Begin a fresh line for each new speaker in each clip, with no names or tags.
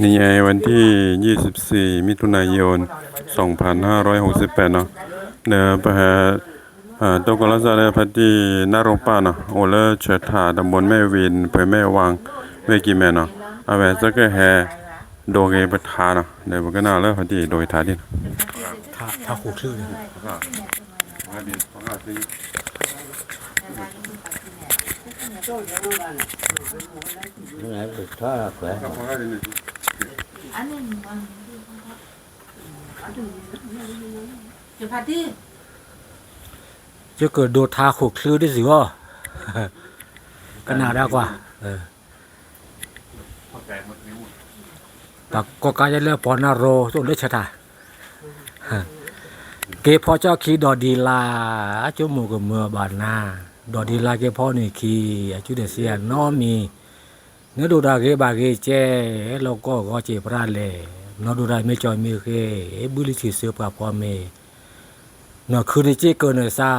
นี่ไงวันที่ 24 มิถุนายน 2568 เนาะเนือปหาอ่าตัวกลาซาเลพัดที่นาโรงป้าเนาะโอเลเชิดถาตำบลแม่วินเผยแม่วางเวกิแม่เนาะอาแวสักแฮโดเกปทาเนาะเดี๋ยวมันก็น่าเลิกพัดที่โดยทาดิ
ถ้าถ้าหูคลื่น
này được thoát là khỏe
จะพัดที่
จะเกิดโดทาหูคลื่นได้สิวะ ก็น่าได้กว่าเออแต่ก็กลายจะเลือกปอนาโรตัวเลือกชะตาเกพอเจ้าคีดอดีลาจุมูกับเมือบานนา ดอดีลาเกพอนี่คีจุเดเซียน้อมี นื้อดูดาเกบาเกเจแล้วก็ก็เจพระเลยนอดูดาไม่จอยมีเกบุริชิเสือปาพอเมนอคือในจีเกินซา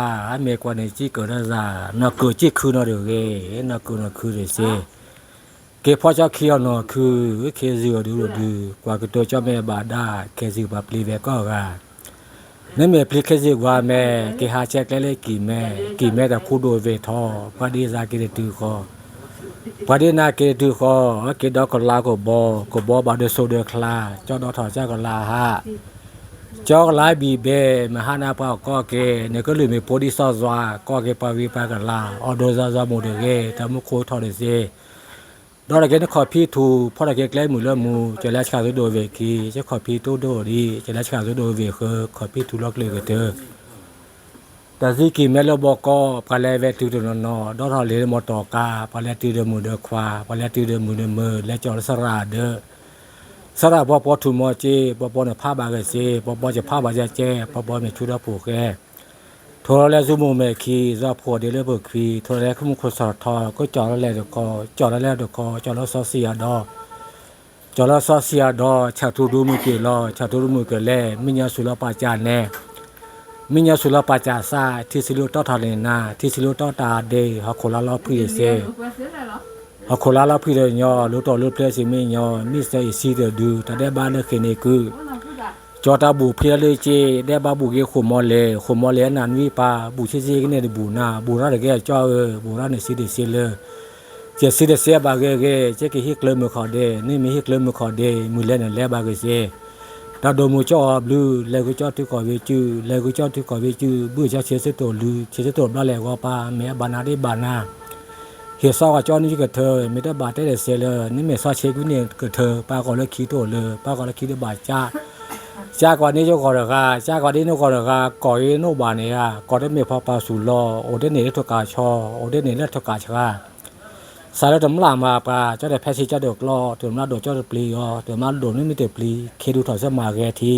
เมกว่าในจีเกินซานอคือจีคือนอเดือเกนอคือนอคือเดเซเกพอเจ้าเคียวนอคือเคซิโอดูดูกว่ากตัวเจ้าแม่บาดาเคซิบาปลีเวก็กานั่นเมพลิเคซิกว่าแม่เกหาเช็คเล่เล่กี่แม่กี่แม่แต่คู่โดยเวทอพอดีซาเกตตือคอ ပဒိနာကေတုခောကေဒကလာကိုဘောကိုဘောဘာဒဆိုဒကလာကြောတော့ထော်ကြကလာဟာကြောကလာဘီဘဲမဟာနာပေါကောကေနေကလူမီပိုဒီဆော့ဇွာကောကေပဝီပါကလာအော်ဒိုဇာဇာမိုဒေကေတမခိုးထော်ရစေတော့ရကေနခေါ်ဖီသူဖော်ရကေကလဲမူလမူကျလက်ချာဇိုဒိုဝေကီကျခေါ်ဖီတိုဒိုရီကျလက်ချာဇိုဒိုဝေခေခေါ်ဖီသူလောက်လေကတဲ့ တစီကီမဲလဘကောပလဲဝဲတူတနော်ဒေါ်တော်လေးမတော်ကာပလဲတူဒမှုဒခွာပလဲတူဒမှုဒမလဲကျော်စရာဒစရာဘပေါ်ထူမောချေဘပေါ်နဖာပါကစီဘပေါ်ချဖာပါကြကျဲဘပေါ်မြချူတော့ဖို့ကဲထော်လဲစုမှုမဲ့ခီဇဖို့တယ်လေဘခွီထော်လဲခမှုခဆာထော်ကိုကြော်လဲတော့ကောကြော်လဲတော့ကောကြော်လို့ဆောစီရတော့ကြော်လို့ဆောစီရတော့ချက်ထူဒမှုကေလောချက်ထူဒမှုကလဲမိညာဆူလပါကြနဲ့ มิยาสุลปาจาซาทิสิลุตอทาเลนาทิสิลุตอตาเดฮอโคลาลอพีเซฮอโคลาลอพีเดยอลุตอลุเพลสิมิญญอมิเซอิซีเดดูตะเดบานลเคเนกูจอตาบูเพียเลยเจได้บาบูเกขมอเลขมอเลนันวิปาบูชิซีกเนี่ยบูนาบูราเดแกจอเออบูราเนี่ยซีเดซีเลยเจซีเดเซบาเกเกเจกิฮิกเลมือขอเดนี่มีฮิกเลมือขอเดมือเลนเลบาเกเซ ดาโดมูจอบลือเลกุจอที่ก่อเวจือเลกุจอที่ก่อเวจือบื่อชาเชสตโตหรือเชสตโตบลาแหลกว่าปาเมียบานาได้บานาเหี้ยซอกจอนี่กับเธอไม่ได้บาดได้เสียเลยนี่เมียซอเช็ควิเนี่ยกับเธอป้าก่อนแล้วคิดตัวเลยป้าก่อนแล้วคิดได้บาดจ้าจ้าก่อนนี้เจ้าก่อนเหรอคะจ้าก่อนนี้โนก่อนเหรอคะก่อนโนบานเนี่ยก่อนได้เมียพอปาสูรอโอเดนเนเลทกาชอโอเดนเนเลทกาชา สารดำลามาปาเจ้าได้แพซิเจ้าดอกลอถึงมาโดเจ้าปลีอ๋อถึงมาโดนี่มีแต่ปลีเคดูถอดสมาแกที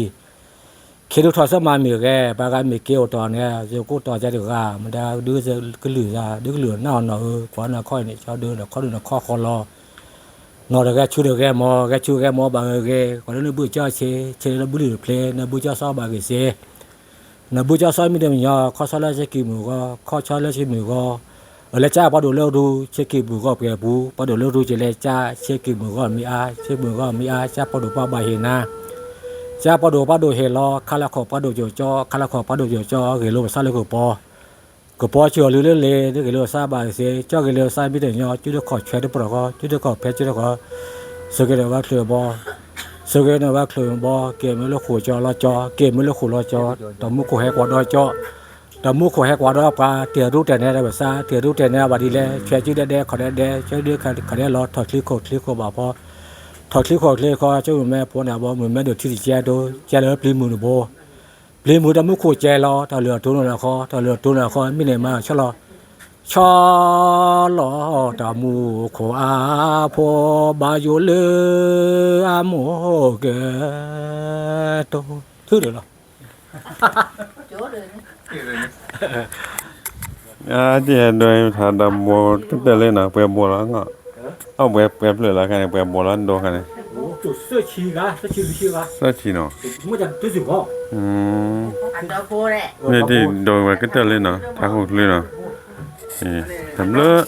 เคดูถอดสมามีแกปากามีเกลตอนเนี่ยเจ้ากูต่อจะดกามันได้ดื้อจะก็เหลือจะดื้อเหลือหน้าเนาะเออกว่าน่ะค่อยนี่เจ้าเดินข้อดูน่ะข้อคอรอ nó được cái chú được cái mò cái chú cái mò bằng cái còn nó bự cho chế chế nó bự được play nó bự cho sao bằng cái chế nó bự cho sao mi dem nhỏ khó sao là chế kì mù có khó cho là chế mù có ở lại cha bắt đầu leo đu chế kì mù có cái bù bắt đầu leo đu chế lại cha chế kì mù có mi a chế mù có mi a cha bắt đầu ba bài hiện na cha bắt đầu bắt đầu hiện lo khá là khó bắt đầu cho cho khá là เลจ้าพอดูเลือดูเช็คกิบุก็เปียบูพอดูเลือดูเจเลจ้าเช็คกิบุก็มีอาเช็คบุก็มีอาจ้าพอดูป้าบเห็นาจ้าพอดูพอดูเฮลอคาราคอพอดูโยจอคาราคอพอดูโยจอเกลือซาเลกปอก็พอเชื่อลือเลือเลเกลือซาบาเสเจ้าเกลือซาไม่ได้ยอจุดขอเชื่อได้ปรก็จุดขอแพ้จุดขอสเกลว่าเคลือบอสเกลว่าเคลือบอเกมไม่ลูกขู่จอรอจอเกมไม่ลูกขู่รอจอต่อมุกขู่แหกวอดรอจอ ลือทุนละคอตอเหลือทุนละคอไม่ได้มาชะลอชอลอตามูโคอาพอบาโยเลอาโมเกโตชื่อเดี๋ยวเหรอ
chỗ rồi đấy
อ่าที่โดยทาดำบัวก็เตเลยนะเปรียบบัวแล้วก็เอาเปรียบเปรียบเลยละกันเปรียบบัวแล้วโดกันเลย
โอ้จุดเสื้อชีกะเสื้อ ชีหรือชีกะ
สักทีเนาะ
มันจะจุดสิบก็
อืม
ăn đó cô đấy
นี่ที่โดยมันก็เตเลยเนาะทาหุดเลยเนาะนี่ทำเลอะ